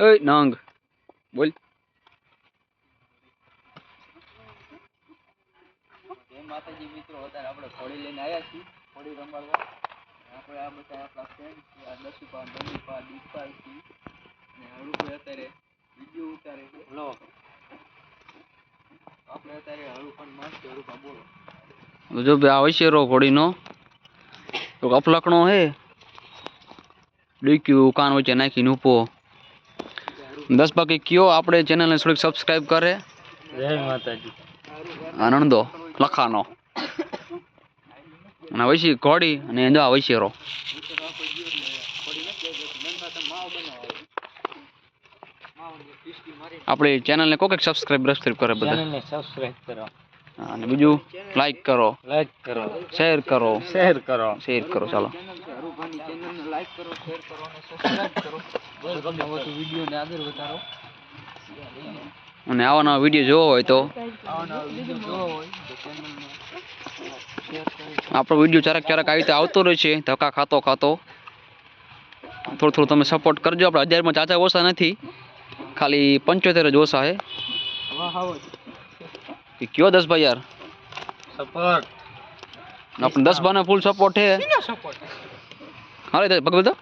એ નંગ બોલ માતાજી મિત્રો અત્યારે આપણે ઘોડી લઈને આવ્યા છીએ. ઘોડી રમાડવા. આપણે આ બધા આપણા ફ્રેન્ડ છે આ દસુપા મમ્મીપા દીપા છે. અને હળુભાઈ અત્યારે વીડિયો ઉતારે છે. આપણે અત્યારે હળુ મસ્ત હળુભા બોલો. તો અફલકણો હે. ડૂક્યું કાન વચ્ચે નાખીને ઊભો દસ બાકી કયો આપણે ચેનલને થોડીક સબસ્ક્રાઈબ કરે. જય માતાજી. આનંદો લખાનો. અને વૈશી ઘોડી અને આ વૈશેરો. આપણી ચેનલને કોક સબસ્ક્રાઈબ સબસ્ક્રાઈબ કરે બધા. ચેનલને સબસ્ક્રાઇબ કરો. અને બીજું લાઈક કરો. લાઈક કરો. શેર કરો. શેર કરો. શેર કરો ચાલો. ચેનલ ચેનલને લાઈક કરો શેર કરો અને સબસ્ક્રાઇબ કરો. બસ તમને વધુ વિડીયોને આગળ વધારો. અને આવા નવા વીડિયો જોવો હોય તો? આપણો વીડિયો ચારક ક્યારેક આવી રીતે આવતો રહે છે ધક્કા ખાતો ખાતો. થોડું થોડું તમે સપોર્ટ કરજો. આપણે હજારમાં ચાચા ઓછા નથી. ખાલી પંચોતેર જ ઓછા હે કયો દસ ભાઈ યાર? સપોર્ટ આપણે દસ બાને ફૂલ સપોર્ટ છે. સપોર્ટ હા ભગવલ તો